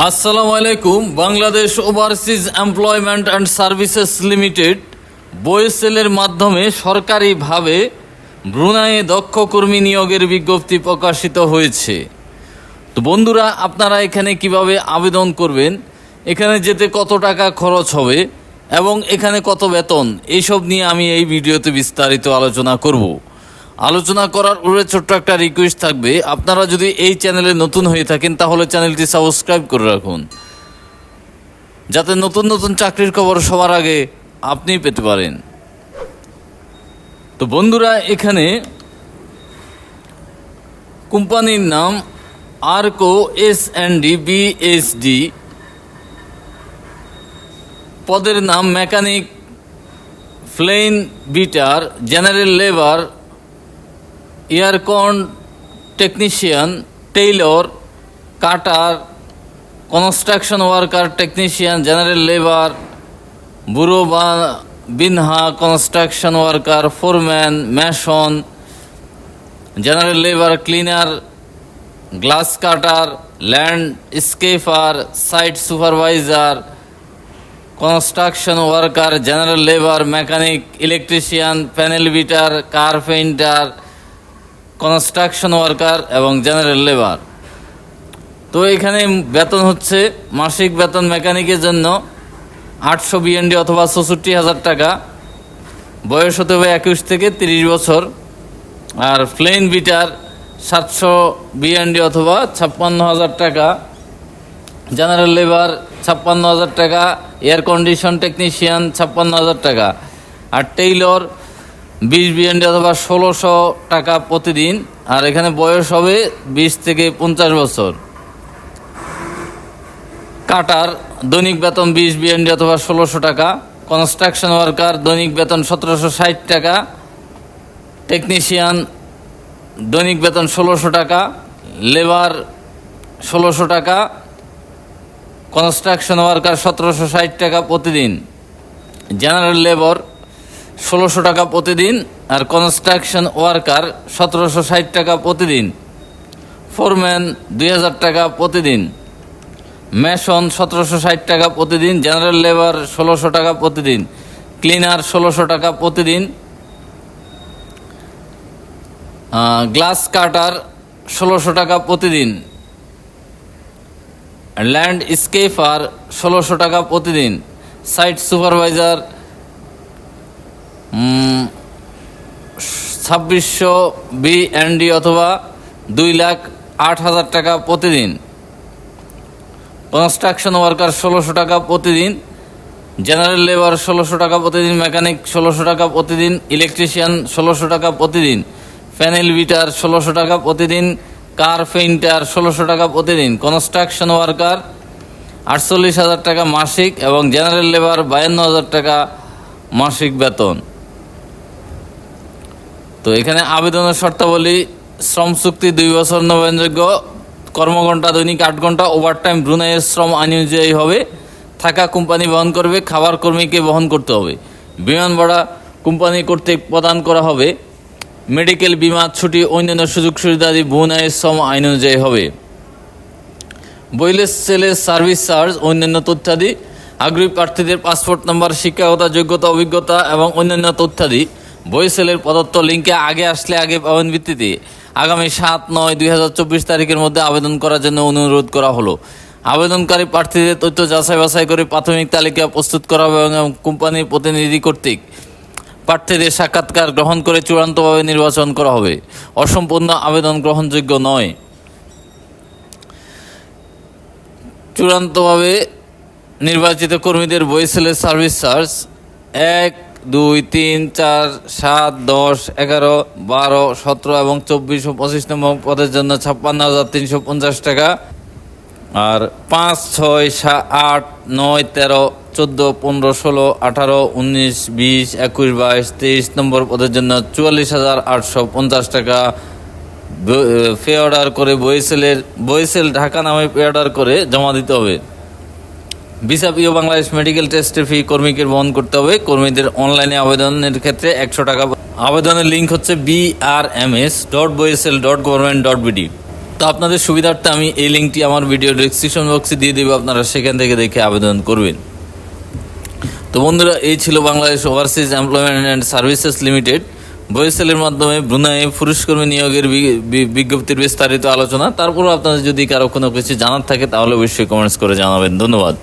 আসসালামু আলাইকুম, Bangladesh overseas employment and services limited বয়েসেলের মাধ্যমে সরকারিভাবে ব্রুনাইয়ে দক্ষ কর্মী নিয়োগের বিজ্ঞপ্তি প্রকাশিত হয়েছে। তো বন্ধুরা, আপনারা এখানে কীভাবে আবেদন করবেন, এখানে যেতে কত টাকা খরচ হবে এবং এখানে কত বেতন, এইসব নিয়ে আমি এই ভিডিওতে বিস্তারিত আলোচনা করব। আলোচনা করার উপরে ছোট্ট একটা রিকোয়েস্ট থাকবে। আপনারা যদি এই চ্যানেলে নতুন হয়ে থাকেন, তাহলে চ্যানেলটি সাবস্ক্রাইব করে রাখুন। যাতে নতুন নতুন চাকরির খবর সবার আগে আপনি পেতে পারেন। তো বন্ধুরা, এখানে কোম্পানির নাম Arco S N D BSD পদের নাম mechanic Flynn beater, general labour aircon technician tailor, cutter, construction worker, technician, general labour বুড়ো বা বিনহা, construction worker, foreman, mason, general labour, cleaner, glass cutter, landscaper, site supervisor, construction worker, general labour, mechanic, electrician, panel beater carpenter construction worker এবং general labour. তো এখানে বেতন হচ্ছে মাসিক বেতন মেকানিকের জন্য আটশো বিএনডি অথবা চৌষট্টি হাজার টাকা। বয়স হতে হবে একুশ থেকে তিরিশ বছর। আর প্লেন বিটার সাতশো বিএনডি অথবা ছাপ্পান্ন হাজার টাকা। জেনারেল লেবার ছাপ্পান্ন হাজার টাকা, এয়ার কন্ডিশন টেকনিশিয়ান ছাপ্পান্ন হাজার টাকা। আর টেইলর বিশ বিএনডি অথবা ষোলোশো টাকা প্রতিদিন, আর এখানে বয়স হবে বিশ থেকে পঞ্চাশ বছর। কাটার দৈনিক বেতন বিশ বিএনডি অথবা ষোলোশো টাকা কনস্ট্রাকশন ওয়ার্কার দৈনিক বেতন সতেরোশো ষাট টাকা টেকনিশিয়ান দৈনিক বেতন ষোলোশো টাকা লেবার ষোলোশো টাকা কনস্ট্রাকশন ওয়ার্কার সতেরোশো ষাট টাকা প্রতিদিন। জেনারেল লেবার ষোলোশো টাকা প্রতিদিন আর কনস্ট্রাকশন ওয়ার্কার সতেরোশো ষাট টাকা প্রতিদিন। ফোরম্যান দুই হাজার টাকা প্রতিদিন। মেশন সতেরোশো ষাট টাকা প্রতিদিন। জেনারেল লেবার ষোলোশো টাকা প্রতিদিন। ক্লিনার ষোলোশো টাকা প্রতিদিন। গ্লাস কাটার ষোলোশো টাকা প্রতিদিন। ল্যান্ড স্কেপার ষোলোশো টাকা প্রতিদিন। সাইট সুপারভাইজার ছাব্বিশশো বি ডি অথবা দুই লাখ আট হাজার টাকা প্রতিদিন। কনস্ট্রাকশন ওয়ার্কার ষোলোশো টাকা প্রতিদিন, জেনারেল লেবার ষোলোশো টাকা প্রতিদিন, মেকানিক ষোলোশো টাকা প্রতিদিন, ইলেকট্রিশিয়ান ষোলোশো টাকা প্রতিদিন, প্যানেল বিটার ষোলোশো টাকা প্রতিদিন, কার পেইন্টার ষোলোশো টাকা প্রতিদিন। কনস্ট্রাকশন ওয়ার্কার আটচল্লিশ হাজার টাকা মাসিক এবং জেনারেল লেবার বায়ান্ন হাজার টাকা মাসিক বেতন। তো এখানে আবেদনের শর্তাবলী শ্রম চুক্তি দুই বছর নবায়নযোগ্য কর্মঘণ্টা, দৈনিক আট ঘণ্টা ওভারটাইম ব্রুনাইয়ের শ্রম আইন অনুযায়ী হবে। থাকা কোম্পানি বহন করবে, খাবার কর্মীকে বহন করতে হবে। বিমান ভাড়া কোম্পানি কর্তৃক প্রদান করা হবে। মেডিকেল বিমা, ছুটি, অন্যান্য সুযোগ সুবিধাদি ব্রুনাইয়ের শ্রম আইন অনুযায়ী হবে। বইলেস সেলের সার্ভিস চার্জ, অন্যান্য তথ্যাদি। আগ্রহী প্রার্থীদের পাসপোর্ট নাম্বার, শিক্ষাগত যোগ্যতা, অভিজ্ঞতা এবং অন্যান্য তথ্যাদি। বইসেলের প্রদত্ত লিঙ্কে আগে আসলে আগে পাবেন ভিত্তিতে আগামী সাত নয় দুই হাজার চব্বিশ তারিখের মধ্যে আবেদন করার জন্য অনুরোধ করা হলো। আবেদনকারী প্রার্থীদের তথ্য যাচাই বাছাই করে প্রাথমিক তালিকা প্রস্তুত করা হবে এবং কোম্পানির প্রতিনিধি কর্তৃক প্রার্থীদের সাক্ষাৎকার গ্রহণ করে চূড়ান্তভাবে নির্বাচন করা হবে। অসম্পূর্ণ আবেদন গ্রহণযোগ্য নয়। চূড়ান্তভাবে নির্বাচিত কর্মীদের বইসেলের সার্ভিস চার্জ এক দুই, তিন, চার, সাত, দশ, এগারো, বারো, সতেরো এবং চব্বিশ ও পঁচিশ নম্বর পদের জন্য ছাপ্পান্ন হাজার তিনশো পঞ্চাশ টাকা। আর পাঁচ, ছয় সাত আট, নয়, তেরো, চোদ্দ, পনেরো, ষোলো, আঠারো, উনিশ, বিশ, একুশ, বাইশ, তেইশ নম্বর পদের জন্য চুয়াল্লিশ হাজার আটশো পঞ্চাশ টাকা। পে অর্ডার করে বইসেলের, বইসেল ঢাকা নামে পে অর্ডার করে জমা দিতে হবে। ভিসা পিও বাংলাদেশ মেডিকেল টেস্টের ফি কর্মীকে বহন করতে হবে। কর্মীদের অনলাইনে আবেদনের ক্ষেত্রে একশো টাকা আবেদনের লিঙ্ক হচ্ছে B R M S dot BOESL dot government dot BD তো আপনাদের সুবিধার্থে আমি এই লিঙ্কটি আমার ভিডিও ডিসক্রিপশন বক্সে দিয়ে দেবো, আপনারা সেখান থেকে দেখে আবেদন করবেন। তো বন্ধুরা, এই ছিল Bangladesh overseas employment and services limited বয়েসেলের মাধ্যমে ব্রুনাইয়ে পুরুষকর্মী নিয়োগের বি- বি- বিজ্ঞপ্তির বিস্তারিত আলোচনা। তারপরও আপনাদের যদি কারও কোনো কিছু জানার থাকে, তাহলে অবশ্যই কমেন্টস করে জানাবেন। ধন্যবাদ।